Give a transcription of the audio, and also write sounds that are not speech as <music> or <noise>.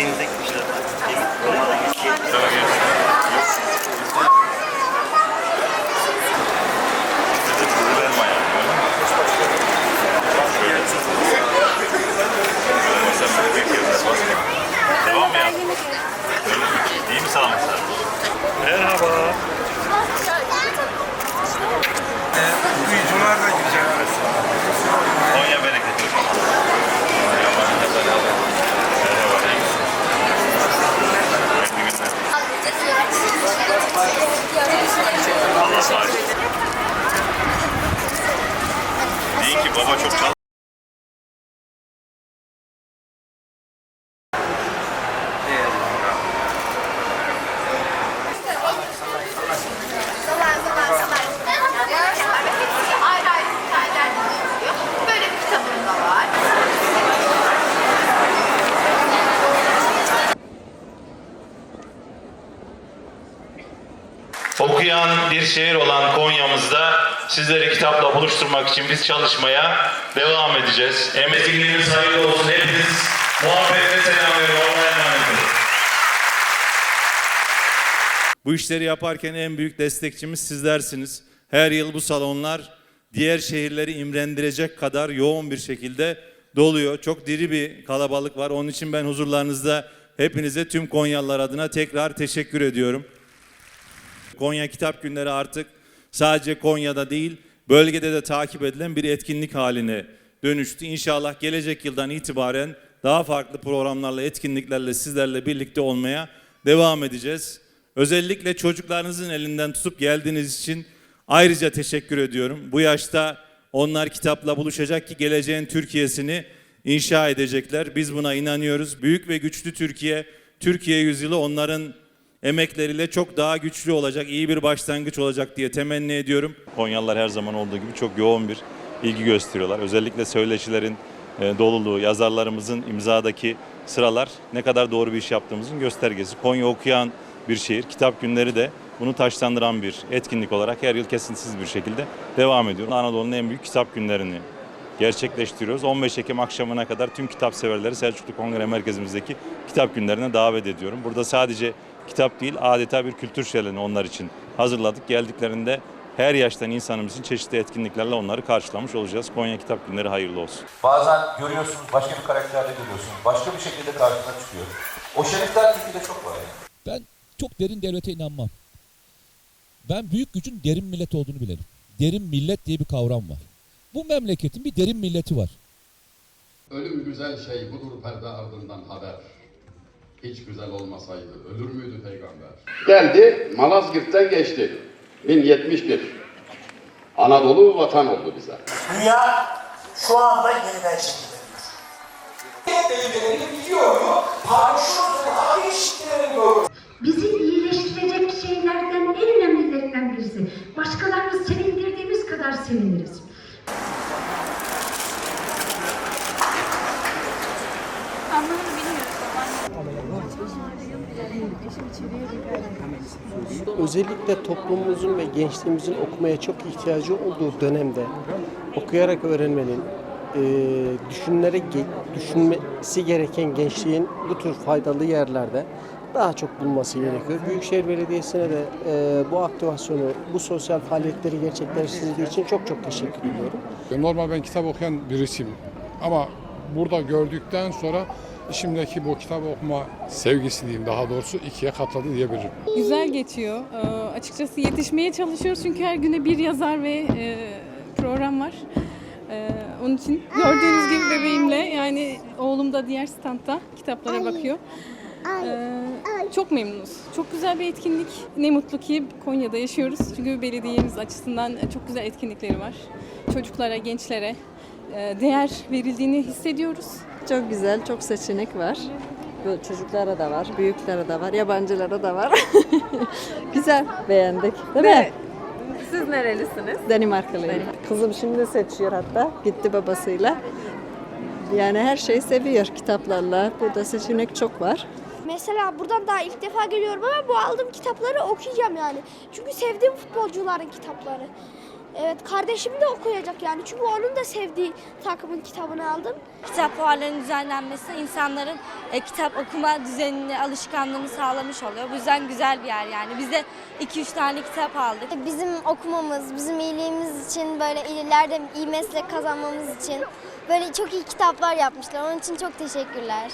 anything Baba çok çal. Okuyan bir şehir olan Konya'mızda sizleri kitapla buluşturmak için biz çalışmaya devam edeceğiz. Emeklileriniz hayırlı olsun. Hepiniz muhabbetle selamlıyorum. Allah'a emanet olun. Bu işleri yaparken en büyük destekçimiz sizlersiniz. Her yıl bu salonlar diğer şehirleri imrendirecek kadar yoğun bir şekilde doluyor. Çok diri bir kalabalık var. Onun için ben huzurlarınızda hepinize tüm Konyalılar adına tekrar teşekkür ediyorum. Konya Kitap Günleri artık sadece Konya'da değil, bölgede de takip edilen bir etkinlik haline dönüştü. İnşallah gelecek yıldan itibaren daha farklı programlarla, etkinliklerle sizlerle birlikte olmaya devam edeceğiz. Özellikle çocuklarınızın elinden tutup geldiğiniz için ayrıca teşekkür ediyorum. Bu yaşta onlar kitapla buluşacak ki geleceğin Türkiye'sini inşa edecekler. Biz buna inanıyoruz. Büyük ve güçlü Türkiye, Türkiye yüzyılı onların emekleriyle çok daha güçlü olacak, iyi bir başlangıç olacak diye temenni ediyorum. Konyalılar her zaman olduğu gibi çok yoğun bir ilgi gösteriyorlar. Özellikle söyleşilerin e, doluluğu, yazarlarımızın imzadaki sıralar ne kadar doğru bir iş yaptığımızın göstergesi. Konya okuyan bir şehir, kitap günleri de bunu taşlandıran bir etkinlik olarak her yıl kesintisiz bir şekilde devam ediyor. Anadolu'nun en büyük kitap günlerini gerçekleştiriyoruz. 15 Ekim akşamına kadar tüm kitap severleri Selçuklu Kongre Merkezimizdeki kitap günlerine davet ediyorum. Burada sadece kitap değil adeta bir kültür şöleni onlar için hazırladık. Geldiklerinde her yaştan insanımız için çeşitli etkinliklerle onları karşılamış olacağız. Konya Kitap Günleri hayırlı olsun. Bazen görüyorsunuz başka bir karakterde görüyorsunuz. Başka bir şekilde karşına çıkıyor. O şerifler Türkiye'de çok var. Yani. Ben çok derin devlete inanmam. Ben büyük gücün derin millet olduğunu bilirim. Derin millet diye bir kavram var. Bu memleketin bir derin milleti var. Ölüm güzel şey budur perde ardından haber. Hiç güzel olmasaydı ölür müydü peygamber? Geldi Malazgirt'ten geçti. 1071. Anadolu vatan oldu bize. Dünya şu anda yeniden şekilleniyor. Devletlerini biliyor mu? Değişikliklerini görüyoruz. Bizi iyileştirecek şeylerden en önemlilerinden birisi. Başkalarını sevindirdiğimiz kadar seviniriz. Özellikle toplumumuzun ve gençliğimizin okumaya çok ihtiyacı olduğu dönemde okuyarak öğrenmenin, e, düşünerek ge- düşünmesi gereken gençliğin bu tür faydalı yerlerde daha çok bulunması gerekiyor. Büyükşehir Belediyesi'ne de e, bu aktivasyonu, bu sosyal faaliyetleri gerçekleştirdiği için çok çok teşekkür ediyorum. Normal ben kitap okuyan birisiyim. Ama burada gördükten sonra içimdeki bu kitap okuma sevgisi diyeyim daha doğrusu ikiye katladı diyebilirim. Güzel geçiyor. Ee, açıkçası yetişmeye çalışıyoruz çünkü her güne bir yazar ve e, program var. Ee, onun için gördüğünüz gibi bebeğimle yani oğlum da diğer standta kitaplara bakıyor. Ee, çok memnunuz. Çok güzel bir etkinlik. Ne mutlu ki Konya'da yaşıyoruz. Çünkü belediyemiz açısından çok güzel etkinlikleri var. Çocuklara, gençlere değer verildiğini hissediyoruz. Çok güzel, çok seçenek var. Böyle çocuklara da var, büyüklere de var, yabancılara da var. <laughs> güzel, beğendik. Değil mi? Siz nerelisiniz? Danimarkalıyım. Kızım şimdi seçiyor hatta, gitti babasıyla. Yani her şeyi seviyor kitaplarla. Burada seçenek çok var. Mesela buradan daha ilk defa geliyorum ama bu aldığım kitapları okuyacağım yani. Çünkü sevdiğim futbolcuların kitapları. Evet kardeşim de okuyacak yani. Çünkü onun da sevdiği takımın kitabını aldım. Kitap fuarlarının düzenlenmesi insanların e, kitap okuma düzenini, alışkanlığını sağlamış oluyor. Bu yüzden güzel bir yer yani. Biz de 2-3 tane kitap aldık. Bizim okumamız, bizim iyiliğimiz için böyle ileride iyi meslek kazanmamız için böyle çok iyi kitaplar yapmışlar. Onun için çok teşekkürler.